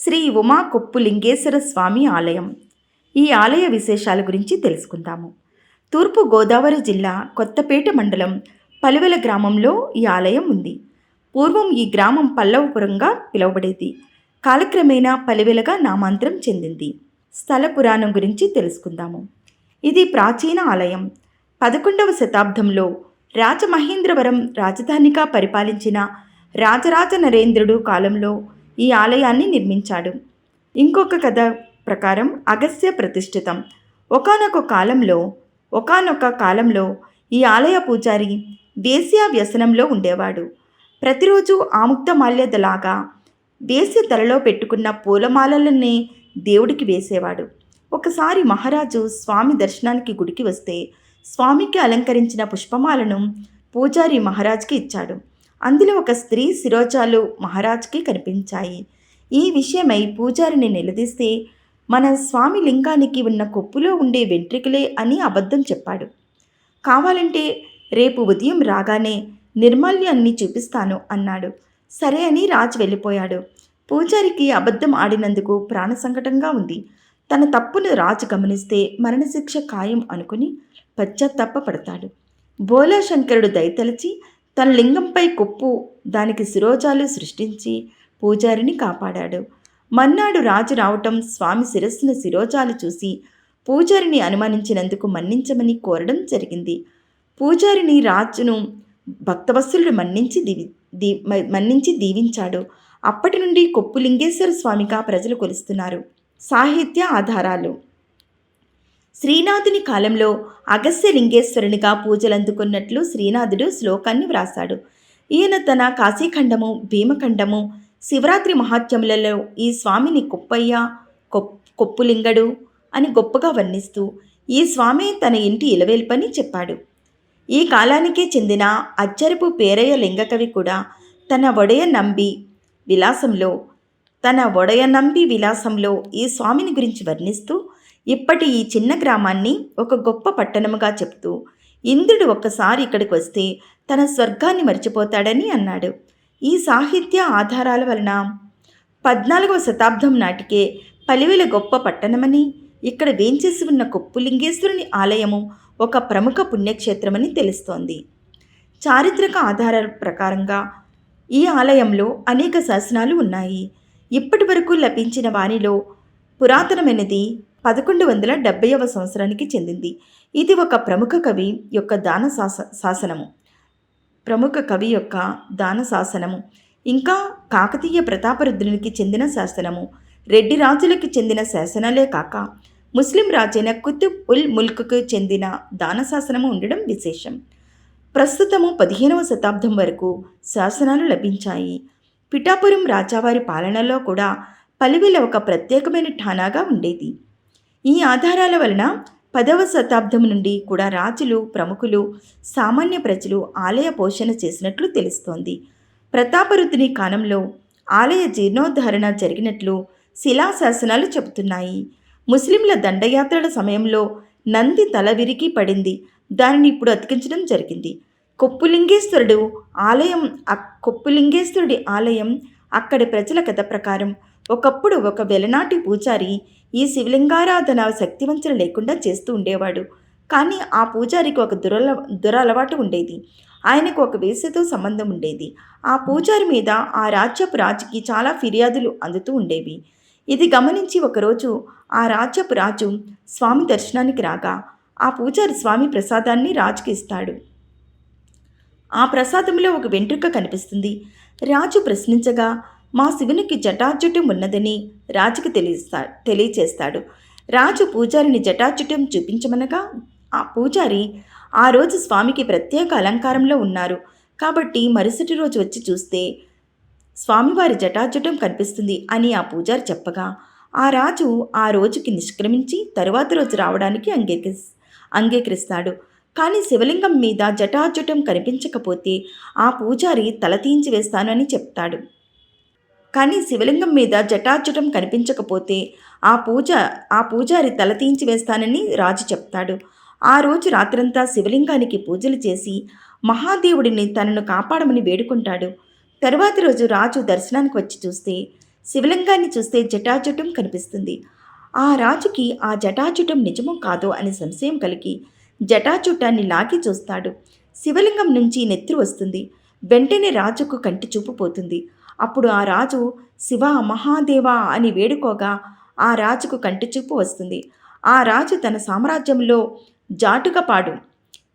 శ్రీ ఉమా కొప్పు లింగేశ్వర స్వామి ఆలయం. ఈ ఆలయ విశేషాల గురించి తెలుసుకుందాము. తూర్పు గోదావరి జిల్లా కొత్తపేట మండలం పలువెల గ్రామంలో ఈ ఆలయం ఉంది. పూర్వం ఈ గ్రామం పల్లవపురంగా పిలువబడేది. కాలక్రమేణా పలివెలగా నామాంతరం చెందింది. స్థల పురాణం గురించి తెలుసుకుందాము. ఇది ప్రాచీన ఆలయం. పదకొండవ శతాబ్దంలో రాజమహేంద్రవరం రాజధానిగా పరిపాలించిన రాజరాజ నరేంద్రుడు కాలంలో ఈ ఆలయాన్ని నిర్మించాడు. ఇంకొక కథ ప్రకారం అగస్త్య ప్రతిష్ఠితం. ఒకానొక కాలంలో ఒకానొక కాలంలో ఈ ఆలయ పూజారి వేశ్య వ్యసనంలో ఉండేవాడు. ప్రతిరోజు ఆముక్తమాల్యదలాగా వేశ్య తలలో పెట్టుకున్న పూలమాలలనే దేవుడికి వేసేవాడు. ఒకసారి మహారాజు స్వామి దర్శనానికి గుడికి వస్తే స్వామికి అలంకరించిన పుష్పమాలను పూజారి మహారాజ్కి ఇచ్చాడు. అందులో ఒక స్త్రీ శిరోజాలు మహారాజ్కి కనిపించాయి. ఈ విషయమై పూజారిని నిలదీస్తే మన స్వామి లింగానికి ఉన్న కొప్పులో ఉండే వెంట్రుకలే అని అబద్ధం చెప్పాడు. కావాలంటే రేపు ఉదయం రాగానే నిర్మాల్యాన్ని చూపిస్తాను అన్నాడు. సరే అని రాజ్ వెళ్ళిపోయాడు. పూజారికి అబద్ధం ఆడినందుకు ప్రాణ సంకటంగా ఉంది. తన తప్పును రాజు గమనిస్తే మరణశిక్ష ఖాయం అనుకుని పశ్చాత్తాప పడతాడు భోలా శంకరుడు దయతలచి తన లింగంపై కొప్పు దానికి శిరోజాలు సృష్టించి పూజారిని కాపాడాడు. మన్నాడు రాజు రావటం స్వామి శిరస్సున శిరోజాలు చూసి పూజారిని అనుమానించినందుకు మన్నించమని కోరడం జరిగింది. పూజారిని రాజును భక్తవత్సలుడు మన్నించి దీవి దీ మ- మన్నించి దీవించాడు. అప్పటి నుండి కొప్పు లింగేశ్వర స్వామిగా ప్రజలు కొలుస్తున్నారు. సాహిత్య ఆధారాలు శ్రీనాథుని కాలంలో అగస్త్య లింగేశ్వరునిగా పూజలందుకున్నట్లు శ్రీనాథుడు శ్లోకాన్ని వ్రాసాడు ఈయన తన కాశీఖండము భీమఖండము శివరాత్రి మహాత్యములలో ఈ స్వామిని కుప్పయ్య కొప్ కొప్పులింగడు అని గొప్పగా వర్ణిస్తూ ఈ స్వామి తన ఇంటి ఇలవేల్పని చెప్పాడు. ఈ కాలానికే చెందిన అచ్చరపు పేరయ్య లింగకవి కూడా తన ఒడయ నంబి విలాసంలో తన ఒడయ నంబి విలాసంలో ఈ స్వామిని గురించి వర్ణిస్తూ ఇప్పటి ఈ చిన్న గ్రామాన్ని ఒక గొప్ప పట్టణముగా చెప్తూ ఇంద్రుడు ఒక్కసారి ఇక్కడికి వస్తే తన స్వర్గాన్ని మర్చిపోతాడని అన్నాడు. ఈ సాహిత్య ఆధారాల వలన పద్నాలుగవ శతాబ్దం నాటికే పలివెల గొప్ప పట్టణమని ఇక్కడ వేంచేసి ఉన్న కొప్పులింగేశ్వరుని ఆలయము ఒక ప్రముఖ పుణ్యక్షేత్రమని తెలుస్తోంది. చారిత్రక ఆధారాల ప్రకారంగా ఈ ఆలయంలో అనేక శాసనాలు ఉన్నాయి. ఇప్పటి వరకు లభించిన వారిలో పురాతనమైనది పదకొండు వందల డెబ్బైవ సంవత్సరానికి చెందింది. ఇది ఒక ప్రముఖ కవి యొక్క దాన శాస శాసనము. ప్రముఖ కవి యొక్క దాన శాసనము. ఇంకా కాకతీయ ప్రతాపరుద్రునికి చెందిన శాసనము. రెడ్డి రాజులకు చెందిన శాసనాలే కాక ముస్లిం రాజైన కుతుబ్ ఉల్ ముల్క్కు చెందిన దాన శాసనము ఉండడం విశేషం. ప్రస్తుతము పదిహేనవ శతాబ్దం వరకు శాసనాలు లభించాయి. పిఠాపురం రాజావారి పాలనలో కూడా పలివెల ఒక ప్రత్యేకమైన ఠానాగా ఉండేది. ఈ ఆధారాల వలన పదవ శతాబ్దం నుండి కూడా రాజులు ప్రముఖులు సామాన్య ప్రజలు ఆలయ పోషణ చేసినట్లు తెలుస్తోంది. ప్రతాపరుద్రుని కాలంలో ఆలయ జీర్ణోద్ధరణ జరిగినట్లు శిలాశాసనాలు చెబుతున్నాయి. ముస్లింల దండయాత్రల సమయంలో నంది తల విరిగి పడింది. దానిని ఇప్పుడు అతికించడం జరిగింది. కొప్పులింగేశ్వరుడు ఆలయం కొప్పులింగేశ్వరుడి ఆలయం అక్కడి ప్రజల కథ ప్రకారం ఒకప్పుడు ఒక వెలనాటి పూజారి ఈ శివలింగారాధన శక్తివంచన లేకుండా చేస్తూ ఉండేవాడు. కానీ ఆ పూజారికి ఒక దురల దురలవాటు ఉండేది. ఆయనకు ఒక వేసతో సంబంధం ఉండేది. ఆ పూజారి మీద ఆ రాజ్యపు రాజుకి చాలా ఫిర్యాదులు అందుతూ ఉండేవి. ఇది గమనించి ఒకరోజు ఆ రాజ్యపు రాజు స్వామి దర్శనానికి రాగా ఆ పూజారి స్వామి ప్రసాదాన్ని రాజుకి ఇస్తాడు. ఆ ప్రసాదంలో ఒక వెంట్రుక కనిపిస్తుంది. రాజు ప్రశ్నించగా మా శివునికి జటాజుటం ఉన్నదని రాజుకు తెలియస్తా తెలియచేస్తాడు. రాజు పూజారిని జటాజుటం చూపించమనగా ఆ పూజారి ఆ రోజు స్వామికి ప్రత్యేక అలంకారంలో ఉన్నారు. కాబట్టి మరుసటి రోజు వచ్చి చూస్తే స్వామివారి జటాజుటం కనిపిస్తుంది అని ఆ పూజారి చెప్పగా ఆ రాజు ఆ రోజుకి నిష్క్రమించి తరువాత రోజు రావడానికి అంగీకరి అంగీకరిస్తాడు. కానీ శివలింగం మీద జటాజుటం కనిపించకపోతే ఆ పూజారి తల తీయించి వేస్తాను అని చెప్తాడు. కానీ శివలింగం మీద జటాచుటం కనిపించకపోతే ఆ పూజ ఆ పూజారి తల తీయించి వేస్తానని రాజు చెప్తాడు. ఆ రోజు రాత్రంతా శివలింగానికి పూజలు చేసి మహాదేవుడిని తనను కాపాడమని వేడుకుంటాడు. తరువాతి రోజు రాజు దర్శనానికి వచ్చి చూస్తే శివలింగాన్ని చూస్తే జటాచుటం కనిపిస్తుంది. ఆ రాజుకి ఆ జటాచుటం నిజమో కాదో అని సంశయం కలిగి జటాచుటాన్ని లాగి చూస్తాడు. శివలింగం నుంచి నెత్తురు వస్తుంది. వెంటనే రాజుకు కంటి చూపు పోతుంది. అప్పుడు ఆ రాజు శివ మహాదేవా అని వేడుకోగా ఆ రాజుకు కంటి చూపు వస్తుంది. ఆ రాజు తన సామ్రాజ్యంలో జాటుకపాడు.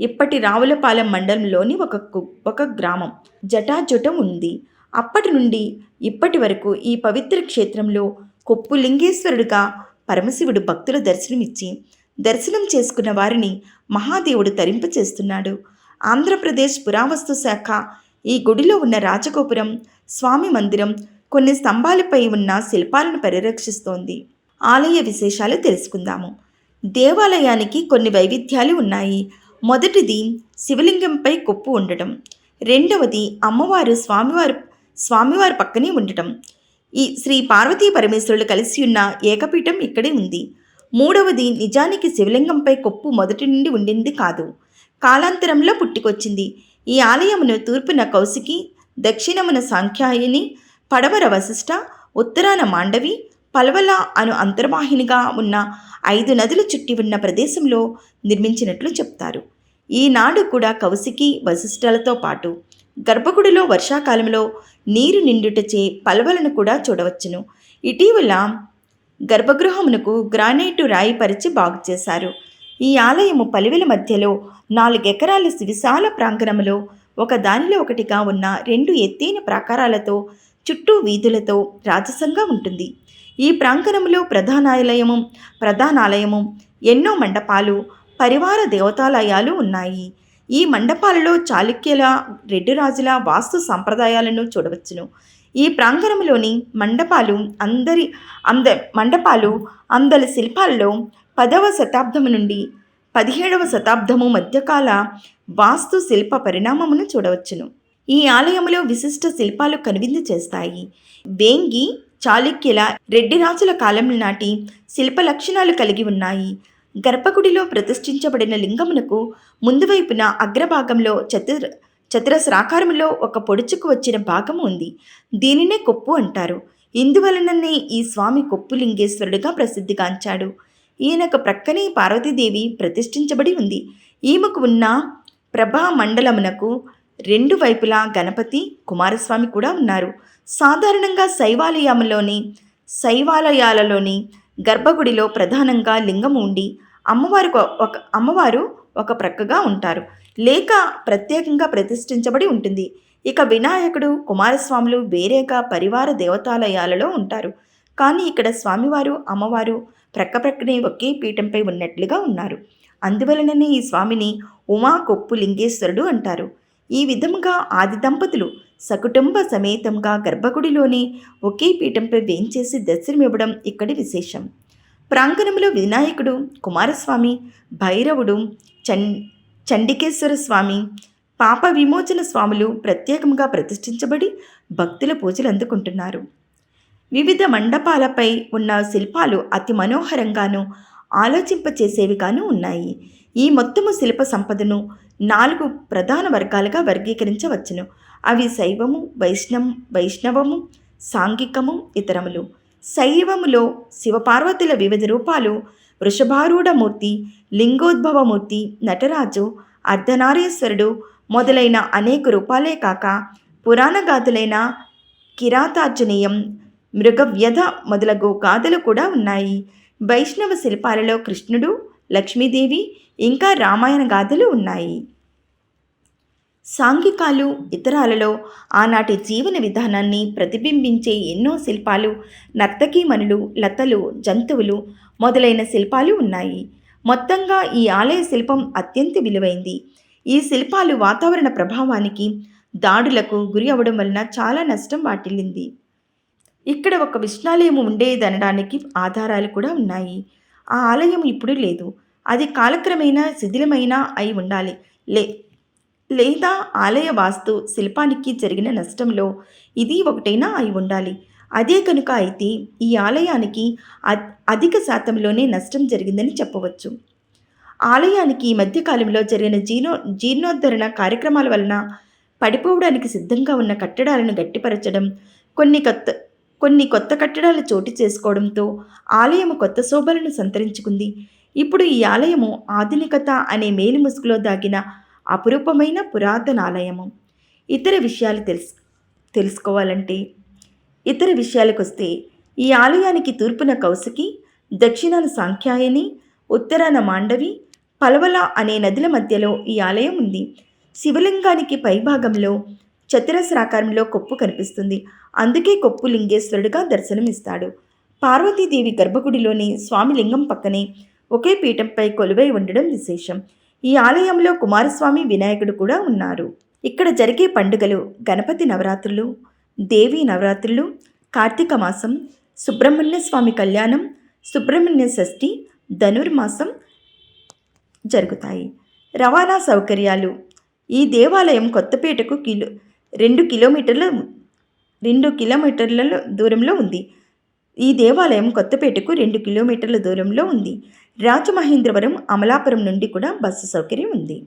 ఇప్పటి రావులపాలెం మండలంలోని ఒక కు- ఒక గ్రామం. జటాజుటం ఉంది. అప్పటి నుండి ఇప్పటి వరకు ఈ పవిత్ర క్షేత్రంలో కొప్పు లింగేశ్వరుడుగా పరమశివుడు భక్తుల దర్శనమిచ్చి దర్శనం చేసుకున్న వారిని మహాదేవుడు తరింపచేస్తున్నాడు ఆంధ్రప్రదేశ్ పురావస్తు శాఖ ఈ గుడిలో ఉన్న రాజగోపురం స్వామి మందిరం కొన్ని స్తంభాలపై ఉన్న శిల్పాలను పరిరక్షిస్తోంది. ఆలయ విశేషాలు తెలుసుకుందాము. దేవాలయానికి కొన్ని వైవిధ్యాలు ఉన్నాయి. మొదటిది శివలింగంపై కొప్పు ఉండటం. రెండవది అమ్మవారు స్వామివారు స్వామివారి పక్కనే ఉండటం. ఈ శ్రీ పార్వతీ పరమేశ్వరులు కలిసి ఉన్న ఏకపీఠం ఇక్కడే ఉంది. మూడవది నిజానికి శివలింగంపై కొప్పు మొదటి నుండి ఉండింది కాదు. కాలాంతరంలో పుట్టుకొచ్చింది. ఈ ఆలయమును తూర్పున కౌశికి దక్షిణమున సాంఖ్యాయని పడవర వశిష్ట ఉత్తరాన మాండవి పల్వల అను అంతర్వాహినిగా ఉన్న ఐదు నదులు చుట్టి ఉన్న ప్రదేశంలో నిర్మించినట్లు చెప్తారు. ఈనాడు కూడా కౌశికి వశిష్ఠలతో పాటు గర్భగుడిలో వర్షాకాలంలో నీరు నిండుటచే పల్వలను కూడా చూడవచ్చును. ఇటీవల గర్భగృహమునకు గ్రానైటు రాయి పరిచి బాగు చేశారు. ఈ ఆలయము పలివెల మధ్యలో నాలుగెకరాల విశాల ప్రాంగణములో ఒక దానిలో ఒకటిగా ఉన్న రెండు ఎత్తైన ప్రాకారాలతో చుట్టూ వీధులతో రాజసంగా ఉంటుంది. ఈ ప్రాంగణంలో ప్రధానాలయము ప్రధానాలయము ఎన్నో మండపాలు పరివార దేవతాలయాలు ఉన్నాయి. ఈ మండపాలలో చాళుక్యుల రెడ్డి రాజుల వాస్తు సంప్రదాయాలను చూడవచ్చును. ఈ ప్రాంగణంలోని మండపాలు అందరి అంద మండపాలు అందరి శిల్పాలలో పదవ శతాబ్దం నుండి పదిహేడవ శతాబ్దము మధ్యకాల వాస్తు శిల్ప పరిణామమును చూడవచ్చును. ఈ ఆలయములో విశిష్ట శిల్పాలు కనువిందు చేస్తాయి. వేంగి చాళుక్యుల రెడ్డి రాజుల కాలం నాటి శిల్ప లక్షణాలు కలిగి ఉన్నాయి. గర్భగుడిలో ప్రతిష్ఠించబడిన లింగమునకు ముందువైపున అగ్రభాగంలో చతుర చతురస్రాకారంలో ఒక పొడుచుకు వచ్చిన భాగము ఉంది. దీనినే కొప్పు అంటారు. ఇందువలననే ఈ స్వామి కొప్పు లింగేశ్వరుడుగా ప్రసిద్ధిగాంచాడు. ఈయనకు ప్రక్కనే పార్వతీదేవి ప్రతిష్ఠించబడి ఉంది. ఈమెకు ఉన్న ప్రభా మండలమునకు రెండు వైపులా గణపతి కుమారస్వామి కూడా ఉన్నారు. సాధారణంగా శైవాలయంలోని శైవాలయాలలోని గర్భగుడిలో ప్రధానంగా లింగం ఉండి అమ్మవారు ఒక అమ్మవారు ఒక ప్రక్కగా ఉంటారు. లేక ప్రత్యేకంగా ప్రతిష్ఠించబడి ఉంటుంది. ఇక వినాయకుడు కుమారస్వాములు వేరేగా పరివార దేవతాలయాలలో ఉంటారు. కానీ ఇక్కడ స్వామివారు అమ్మవారు ప్రక్కప్రక్కనే ఒకే పీఠంపై ఉన్నట్లుగా ఉన్నారు. అందువలననే ఈ స్వామిని ఉమా కొప్పు లింగేశ్వరుడు అంటారు. ఈ విధముగా ఆది దంపతులు సకుటుంబ సమేతంగా గర్భగుడిలోని ఒకే పీఠంపై వేంచేసి దర్శనమివ్వడం ఇక్కడి విశేషం. ప్రాంగణంలో వినాయకుడు కుమారస్వామి భైరవుడు చం చండికేశ్వర స్వామి పాప విమోచన స్వాములు ప్రత్యేకంగా ప్రతిష్ఠించబడి భక్తుల పూజలు అందుకుంటున్నారు. వివిధ మండపాలపై ఉన్న శిల్పాలు అతి మనోహరంగాను ఆలోచింపచేసేవిగాను ఉన్నాయి. ఈ మొత్తము శిల్ప సంపదను నాలుగు ప్రధాన వర్గాలుగా వర్గీకరించవచ్చును. అవి శైవము వైష్ణవం వైష్ణవము సాంఘికము ఇతరములు. శైవములో శివపార్వతుల వివిధ రూపాలు వృషభారూఢమూర్తి లింగోద్భవమూర్తి నటరాజు అర్ధనారీశ్వరుడు మొదలైన అనేక రూపాలే కాక పురాణగాథులైన కిరాతార్జునీయం మృగవ్యధ మొదలగు గాథలు కూడా ఉన్నాయి. వైష్ణవ శిల్పాలలో కృష్ణుడు లక్ష్మీదేవి ఇంకా రామాయణ గాథలు ఉన్నాయి. సాంఘికాలు ఇతరాలలో ఆనాటి జీవన విధానాన్ని ప్రతిబింబించే ఎన్నో శిల్పాలు నర్తకీమణులు లతలు జంతువులు మొదలైన శిల్పాలు ఉన్నాయి. మొత్తంగా ఈ ఆలయ శిల్పం అత్యంత విలువైంది. ఈ శిల్పాలు వాతావరణ ప్రభావానికి దాడులకు గురి అవ్వడం వలన చాలా నష్టం వాటిల్లింది. ఇక్కడ ఒక విష్ణాలయం ఉండేదనడానికి ఆధారాలు కూడా ఉన్నాయి. ఆ ఆలయం ఇప్పుడు లేదు. అది కాలక్రమేణా శిథిలమైన అయి ఉండాలి. లే లేదా ఆలయ వాస్తు శిల్పానికి జరిగిన నష్టంలో ఇది ఒకటైనా అయి ఉండాలి. అదే కనుక అయితే ఈ ఆలయానికి అధిక శాతంలోనే నష్టం జరిగిందని చెప్పవచ్చు. ఆలయానికి ఈ మధ్యకాలంలో జరిగిన జీర్ణో జీర్ణోద్ధరణ కార్యక్రమాల వలన పడిపోవడానికి సిద్ధంగా ఉన్న కట్టడాలను గట్టిపరచడం కొన్ని కొత్త కొన్ని కొత్త కట్టడాలు చోటు చేసుకోవడంతో ఆలయము కొత్త శోభలను సంతరించుకుంది. ఇప్పుడు ఈ ఆలయము ఆధునికత అనే మేలు ముసుగులో దాగిన అపురూపమైన పురాతన ఆలయము ఇతర విషయాలు తెలుసు తెలుసుకోవాలంటే ఇతర విషయాలకు వస్తే ఈ ఆలయానికి తూర్పున కౌసకి దక్షిణాన సాంఖ్యాయని ఉత్తరాన మాండవి పలవల అనే నదుల మధ్యలో ఈ ఆలయం ఉంది. శివలింగానికి పైభాగంలో చతురస్రాకారంలో కొప్పు కనిపిస్తుంది. అందుకే కొప్పు లింగేశ్వరుడుగా దర్శనమిస్తాడు. పార్వతీదేవి గర్భగుడిలోని స్వామి లింగం పక్కనే ఒకే పీఠంపై కొలువై ఉండడం విశేషం. ఈ ఆలయంలో కుమారస్వామి వినాయకుడు కూడా ఉన్నారు. ఇక్కడ జరిగే పండుగలు గణపతి నవరాత్రులు దేవి నవరాత్రులు కార్తీక మాసం సుబ్రహ్మణ్య స్వామి కళ్యాణం సుబ్రహ్మణ్య షష్ఠి ధనుర్మాసం జరుగుతాయి. రవాణా సౌకర్యాలు. ఈ దేవాలయం కొత్తపేటకు కిలో రెండు కిలోమీటర్ల రెండు కిలోమీటర్ల దూరంలో ఉంది. ఈ దేవాలయం కొత్తపేటకు రెండు కిలోమీటర్ల దూరంలో ఉంది. రాజమహేంద్రవరం అమలాపురం నుండి కూడా బస్సు సౌకర్యం ఉంది.